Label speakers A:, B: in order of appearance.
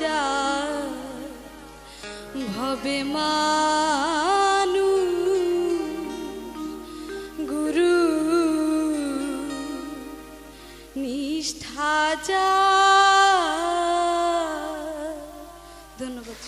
A: যায় ভবে মানু গুরু নিষ্ঠা যা ধন্যবাদ।